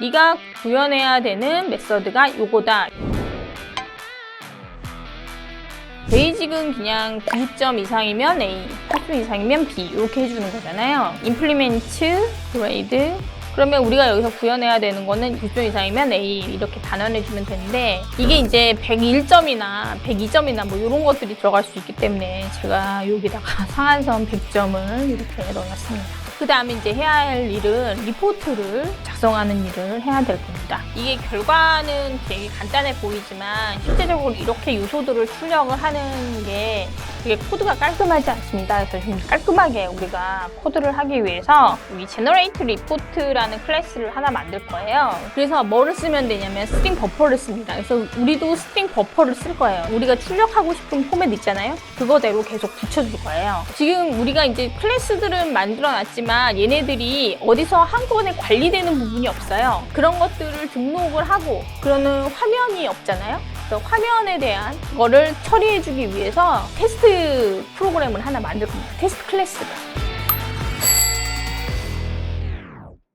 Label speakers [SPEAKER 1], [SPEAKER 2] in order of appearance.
[SPEAKER 1] 네가 구현해야 되는 메서드가 요거다. 베이직은 그냥 9점 이상이면 A, 8점 이상이면 B 이렇게 해주는 거잖아요. 임플리멘트, 그레이드 그러면 우리가 여기서 구현해야 되는 거는 9점 이상이면 A 이렇게 단언해주면 되는데 이게 이제 101점이나 102점이나 뭐 이런 것들이 들어갈 수 있기 때문에 제가 여기다가 상한선 100점을 이렇게 넣어놨습니다. 그 다음에 이제 해야 할 일은 리포트를 작성하는 일을 해야 될 겁니다. 이게 결과는 되게 간단해 보이지만 실제적으로 이렇게 요소들을 출력을 하는 게 이게 코드가 깔끔하지 않습니다. 그래서 좀 깔끔하게 우리가 코드를 하기 위해서 이 Generate Report라는 클래스를 하나 만들 거예요. 그래서 뭐를 쓰면 되냐면 스트링 버퍼를 씁니다. 그래서 우리도 스트링 버퍼를 쓸 거예요. 우리가 출력하고 싶은 포맷 있잖아요. 그거대로 계속 붙여줄 거예요. 지금 우리가 이제 클래스들은 만들어 놨지만 얘네들이 어디서 한꺼번에 관리되는 부분이 없어요. 그런 것들을 등록을 하고 그러는 화면이 없잖아요. 화면에 대한 거를 처리해주기 위해서 테스트 프로그램을 하나 만들 겁니다. 테스트 클래스를.